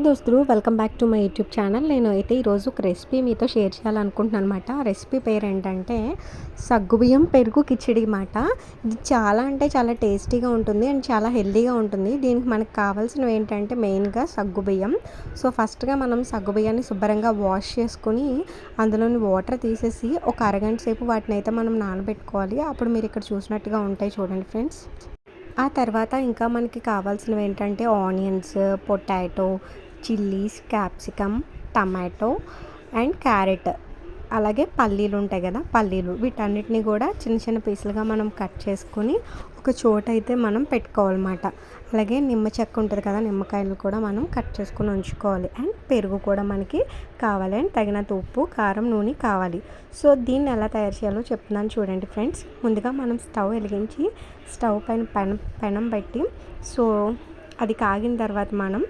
Hi దోస్తులు welcome back to my YouTube channel. నేను అయితే ఈరోజు ఒక రెసిపీ మీతో షేర్ చేయాలనుకుంటున్నాను అనమాట ఆ రెసిపీ పేరు ఏంటంటే సగ్గుబియ్యం పెరుగు కిచిడి మాట. ఇది చాలా అంటే చాలా టేస్టీగా ఉంటుంది అండ్ చాలా హెల్తీగా ఉంటుంది. దీనికి మనకు కావాల్సినవి ఏంటంటే మెయిన్గా సగ్గుబియ్యం సో ఫస్ట్గా మనం సగ్గుబియ్యాన్ని శుభ్రంగా వాష్ చేసుకొని అందులోని వాటర్ తీసేసి ఒక అరగంట సేపు వాటిని అయితే మనం నానబెట్టుకోవాలి. అప్పుడు మీరు ఇక్కడ చూసినట్టుగా ఉంటాయి చూడండి ఫ్రెండ్స్. ఆ తర్వాత ఇంకా మనకి కావాల్సినవి ఏంటంటే onions potato chillies capsicum tomato and carrot. అలాగే పల్లీలు ఉంటాయి కదా పల్లీలు. వీటన్నిటిని కూడా చిన్న చిన్న పీసులుగా మనం కట్ చేసుకొని ఒక చోట అయితే మనం పెట్టుకోవాలన్నమాట. అలాగే నిమ్మ చెక్క ఉంటుంది కదా నిమ్మకాయలు కూడా మనం కట్ చేసుకొని ఉంచుకోవాలి. అండ్ పెరుగు కూడా మనకి కావాలి. అండ్ తగినంత ఉప్పు కారం నూనె కావాలి. సో దీన్ని ఎలా తయారు చేయాలో చెప్తున్నాను చూడండి ఫ్రెండ్స్. ముందుగా మనం స్టవ్ వెలిగించి స్టవ్ పైన పెనం పెనం పెట్టి సో అది కాగిన తర్వాత మనం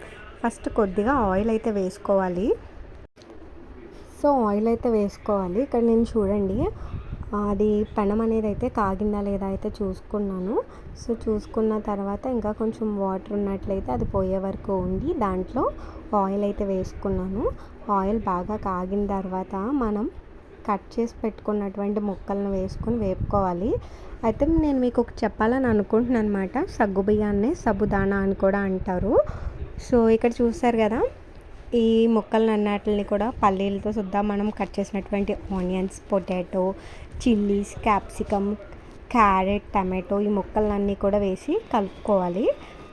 ఫస్ట్ కొద్దిగా ఆయిల్ అయితే వేసుకోవాలి. సో ఆయిల్ అయితే వేసుకోవాలి. ఇక్కడ నేను చూడండి అది పెనం అనేది అయితే కాగిందా లేదా అయితే చూసుకున్నాను. సో చూసుకున్న తర్వాత ఇంకా కొంచెం వాటర్ ఉన్నట్లయితే అది పోయే వరకు ఉండి దాంట్లో ఆయిల్ అయితే వేసుకున్నాను. ఆయిల్ బాగా కాగిన తర్వాత మనం కట్ చేసి పెట్టుకున్నటువంటి ముక్కలను వేసుకొని వేపుకోవాలి. అయితే నేను మీకు ఒక చెప్పాలని అనుకుంటున్నాను అనమాట సగ్గు బియ్యాన్ని సబ్బుదానా అని కూడా అంటారు. సో ఇక్కడ చూస్తారు కదా ఈ మొక్కలను అన్నట్లని కూడా పల్లీలతో సుద్దా మనం కట్ చేసినటువంటి onions potato chillies capsicum carrot tomato ఈ మొక్కలన్నీ కూడా వేసి కలుపుకోవాలి.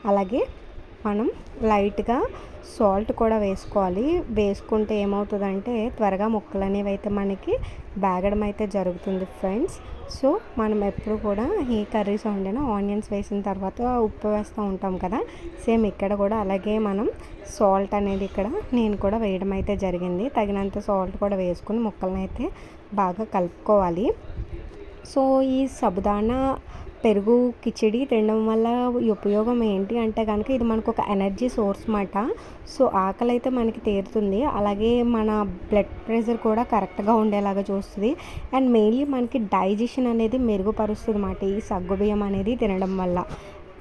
అలాగే మనం లైట్గా సాల్ట్ కూడా వేసుకోవాలి. వేసుకుంటే ఏమవుతుందంటే త్వరగా ముక్కలు అనేవి అయితే మనకి బాగడం అయితే జరుగుతుంది ఫ్రెండ్స్. సో మనం ఎప్పుడు కూడా ఈ కర్రీస్ వండినా ఆనియన్స్ వేసిన తర్వాత ఉప్పు వేస్తూ ఉంటాం కదా. సేమ్ ఇక్కడ కూడా అలాగే మనం సాల్ట్ అనేది ఇక్కడ నేను కూడా వేయడం అయితే జరిగింది. తగినంత సాల్ట్ కూడా వేసుకుని ముక్కలను అయితే బాగా కలుపుకోవాలి. సో ఈ సబుదానా పెరుగు కిచిడి తినడం వల్ల ఉపయోగం ఏంటి అంటే కనుక ఇది మనకు ఒక ఎనర్జీ సోర్స్ మాట. సో ఆకలి అయితే మనకి తీరుతుంది. అలాగే మన బ్లడ్ ప్రెషర్ కూడా కరెక్ట్గా ఉండేలాగా చూస్తుంది. అండ్ మెయిన్లీ మనకి డైజెషన్ అనేది మెరుగుపరుస్తుంది అన్నమాట ఈ సగ్గుబియ్యం అనేది తినడం వల్ల.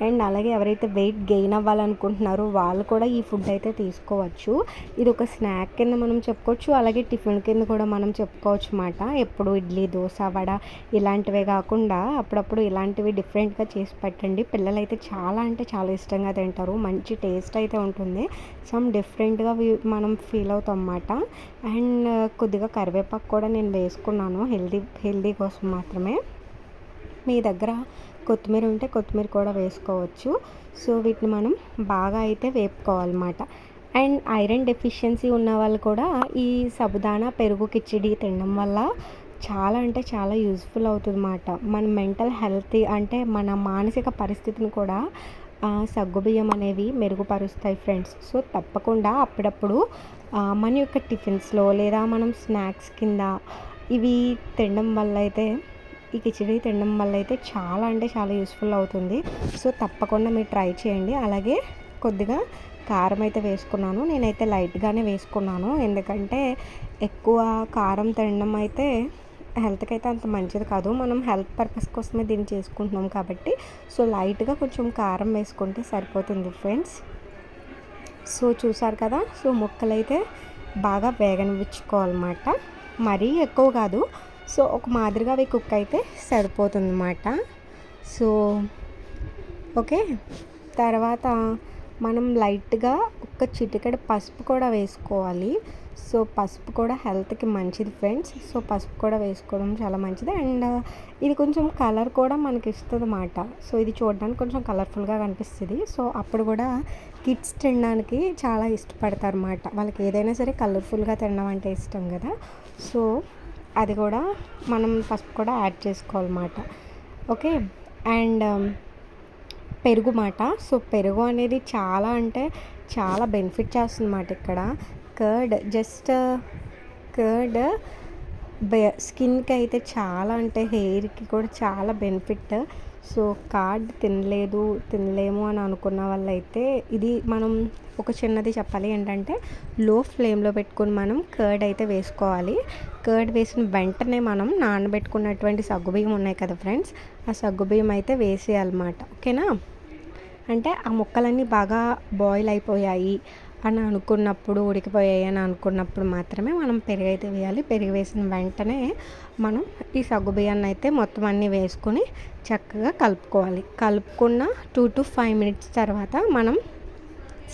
అండ్ అలాగే ఎవరైతే వెయిట్ గెయిన్ అవ్వాలనుకుంటున్నారో వాళ్ళు కూడా ఈ ఫుడ్ అయితే తీసుకోవచ్చు. ఇది ఒక స్నాక్ కింద మనం చెప్పుకోవచ్చు. అలాగే టిఫిన్ కింద కూడా మనం చెప్పుకోవచ్చు అన్నమాట. ఎప్పుడు ఇడ్లీ దోశ వడ ఇలాంటివే కాకుండా అప్పుడప్పుడు ఇలాంటివి డిఫరెంట్గా చేసి పెట్టండి. పిల్లలు అయితే చాలా అంటే చాలా ఇష్టంగా తింటారు. మంచి టేస్ట్ అయితే ఉంటుంది. సమ్ డిఫరెంట్గా మనం ఫీల్ అవుతాం అన్నమాట. అండ్ కొద్దిగా కరివేపాకు కూడా నేను వేసుకున్నాను. హెల్దీ హెల్దీ కోసం మాత్రమే. మీ దగ్గర కొత్తిమీర ఉంటే కొత్తిమీర కూడా వేసుకోవచ్చు. సో వీటిని మనం బాగా అయితే వేపుకోవాలన్నమాట. అండ్ ఐరన్ డెఫిషియన్సీ ఉన్న వాళ్ళు కూడా ఈ సబుదానా పెరుగు కిచిడి తినడం వల్ల చాలా అంటే చాలా యూజ్ఫుల్ అవుతుంది అన్నమాట మన మెంటల్ హెల్త్ అంటే మన మానసిక పరిస్థితిని కూడా సగ్గుబియ్యం అనేవి మెరుగుపరుస్తాయి ఫ్రెండ్స్. సో తప్పకుండా అప్పుడప్పుడు మన యొక్క టిఫిన్స్లో లేదా మనం స్నాక్స్ కింద ఇవి తినడం వల్ల అయితే ఈ కిచిడి తినడం వల్ల అయితే చాలా అంటే చాలా యూస్ఫుల్ అవుతుంది. సో తప్పకుండా మీరు ట్రై చేయండి. అలాగే కొద్దిగా కారం అయితే వేసుకున్నాను. నేనైతే లైట్గానే వేసుకున్నాను. ఎందుకంటే ఎక్కువ కారం తినడం అయితే హెల్త్కి అయితే అంత మంచిది కాదు. మనం హెల్త్ పర్పస్ కోసమే దీన్ని చేసుకుంటున్నాం కాబట్టి. సో లైట్గా కొంచెం కారం వేసుకుంటే సరిపోతుంది ఫ్రెండ్స్. సో చూసారు కదా? సో ముక్కలు అయితే బాగా వేగనిపించుకోవాలన్నమాట మరీ ఎక్కువ కాదు. సో ఒక మాదిరిగా అవి కుక్ అయితే సరిపోతుంది అన్నమాట సో ఓకే. తర్వాత మనం లైట్గా ఒక చిటికడ పసుపు కూడా వేసుకోవాలి. సో పసుపు కూడా హెల్త్కి మంచిది ఫ్రెండ్స్. సో పసుపు కూడా వేసుకోవడం చాలా మంచిది. అండ్ ఇది కొంచెం కలర్ కూడా మనకి ఇస్తుంది అన్నమాట సో ఇది చూడడానికి కొంచెం కలర్ఫుల్గా కనిపిస్తుంది. సో అప్పుడు కూడా కిడ్స్ తినడానికి చాలా ఇష్టపడతారు అన్నమాట వాళ్ళకి ఏదైనా సరే కలర్ఫుల్గా తినడం అంటే ఇష్టం కదా. సో అది కూడా మనం ఫస్ట్ కూడా యాడ్ చేసుకోవాలన్నమాట. ఓకే? అండ్ um, పెరుగు మాట సో పెరుగు అనేది చాలా అంటే చాలా బెనిఫిట్ చేస్తుందన్నమాట ఇక్కడ. కర్డ్ జస్ట్ కర్డ్ స్కిన్కి అయితే చాలా అంటే హెయిర్కి కూడా చాలా బెనిఫిట్. సో కార్డ్ తినలేదు తినలేము అని అనుకున్న వాళ్ళైతే ఇది మనం ఒక చిన్నది చెప్పాలి ఏంటంటే లో ఫ్లేమ్లో పెట్టుకుని మనం కర్డ్ అయితే వేసుకోవాలి. కర్డ్ వేసిన వెంటనే మనం నానబెట్టుకున్నటువంటి సగ్గుబియ్యం ఉన్నాయి కదా ఫ్రెండ్స్ ఆ సగ్గుబియ్యం అయితే వేసేయాలన్నమాట. ఓకేనా? అంటే ఆ ముక్కలన్నీ బాగా బాయిల్ అయిపోయాయి. అని అనుకున్నప్పుడు ఉడికిపోయాయి అని అనుకున్నప్పుడు మాత్రమే మనం పెరుగు అయితే వేయాలి. పెరుగు వేసిన వెంటనే మనం ఈ సగ్గు బియ్యాన్ని అయితే మొత్తం అన్నీ వేసుకొని చక్కగా కలుపుకోవాలి. కలుపుకున్న టూ టు ఫైవ్ మినిట్స్ తర్వాత మనం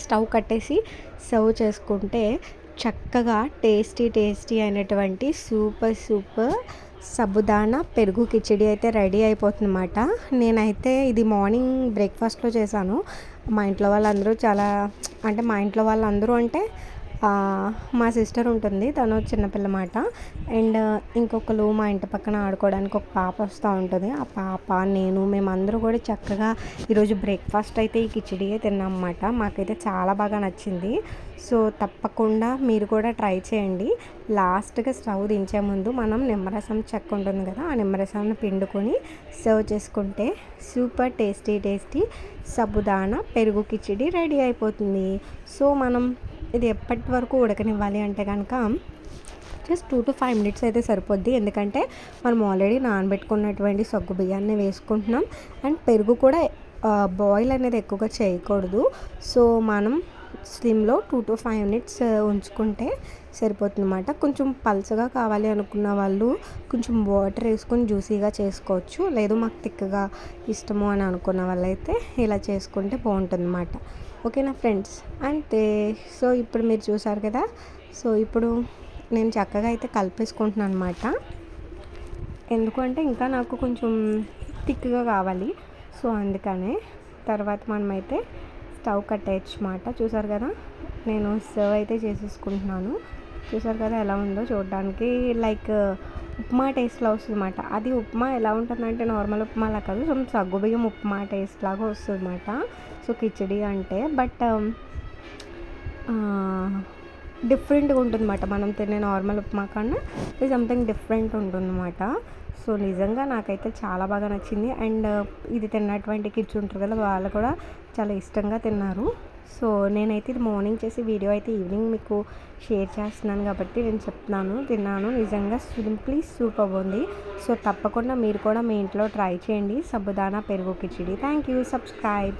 స్టవ్ కట్టేసి సర్వ్ చేసుకుంటే చక్కగా టేస్టీ టేస్టీ అయినటువంటి సూపర్ సూపర్ సబుదానా పెరుగు కిచిడి అయితే రెడీ అయిపోతుందన్నమాట. నేనైతే ఇది మార్నింగ్ బ్రేక్ఫాస్ట్లో చేశాను. మా ఇంట్లో వాళ్ళందరూ చాలా అంటే మా ఇంట్లో వాళ్ళందరూ అంటే మా సిస్టర్ ఉంటుంది తను చిన్నపిల్లమాట అండ్ ఇంకొకరు మా ఇంటి పక్కన ఆడుకోవడానికి ఒక పాప వస్తూ ఉంటుంది. ఆ పాప నేను మేమందరూ కూడా చక్కగా ఈరోజు బ్రేక్ఫాస్ట్ అయితే ఈ కిచిడియే తిన్నామన్నమాట. మాకైతే చాలా బాగా నచ్చింది. సో తప్పకుండా మీరు కూడా ట్రై చేయండి. లాస్ట్గా స్టవ్ దించే ముందు మనం నిమ్మరసం చెక్క ఉంటుంది కదా ఆ నిమ్మరసాన్ని పిండుకొని సర్వ్ చేసుకుంటే సూపర్ టేస్టీ టేస్టీ సబుదానా పెరుగు కిచిడి రెడీ అయిపోతుంది. సో మనం ఇది ఎప్పటి వరకు ఉడకనివ్వాలి అంటే కనుక just two to five minutes అయితే సరిపోద్ది. ఎందుకంటే మనం ఆల్రెడీ నానబెట్టుకున్నటువంటి సగ్గు బియ్యాన్ని వేసుకుంటున్నాం. అండ్ పెరుగు కూడా బాయిల్ అనేది ఎక్కువగా చేయకూడదు. సో మనం స్లిమ్లో టూ టు ఫైవ్ మినిట్స్ ఉంచుకుంటే సరిపోతుంది అనమాట కొంచెం పల్చగా కావాలి అనుకున్న వాళ్ళు కొంచెం వాటర్ వేసుకొని జ్యూసీగా చేసుకోవచ్చు. లేదు మాకు తిక్కగా ఇష్టము అని అనుకున్న వాళ్ళైతే ఇలా చేసుకుంటే బాగుంటుంది అన్నమాట ఓకేనా ఫ్రెండ్స్? అంతే. సో ఇప్పుడు మీరు చూసారు కదా? సో ఇప్పుడు నేను చక్కగా అయితే కలిపేసుకుంటున్నాను అనమాట ఎందుకంటే ఇంకా నాకు కొంచెం థిక్గా కావాలి. సో అందుకనే తర్వాత మనమైతే స్టవ్ కట్టేయచ్చు అనమాట చూసారు కదా? నేను సర్వ్ అయితే చేసేసుకుంటున్నాను. చూసారు కదా ఎలా ఉందో చూడడానికి. లైక్ ఉప్మా టేస్ట్లో వస్తుంది అనమాట అది ఉప్మా ఎలా ఉంటుందంటే నార్మల్ ఉప్మాలా కాదు సో సగ్గుబియ్యం ఉప్మా టేస్ట్ లాగా వస్తుంది అనమాట సో కిచడీ అంటే బట్ డిఫరెంట్గా ఉంటుంది అనమాట మనం తినే నార్మల్ ఉప్మా కన్నా ఇది సంథింగ్ డిఫరెంట్ ఉంటుంది అనమాట సో నిజంగా నాకైతే చాలా బాగా నచ్చింది. అండ్ ఇది తిన్నటువంటి కిడ్స్ ఉంటారు కదా వాళ్ళు కూడా చాలా ఇష్టంగా తిన్నారు. సో నేనైతే ఇది మార్నింగ్ చేసి వీడియో అయితే ఈవినింగ్ మీకు షేర్ చేస్తున్నాను కాబట్టి నేను చెప్తున్నాను తిన్నాను నిజంగా సింప్లీ సూపర్ ఉంది. సో తప్పకుండా మీరు కూడా మీ ఇంట్లో ట్రై చేయండి. సబ్బుదానా పెరుగు కిచిడి. Thank you subscribe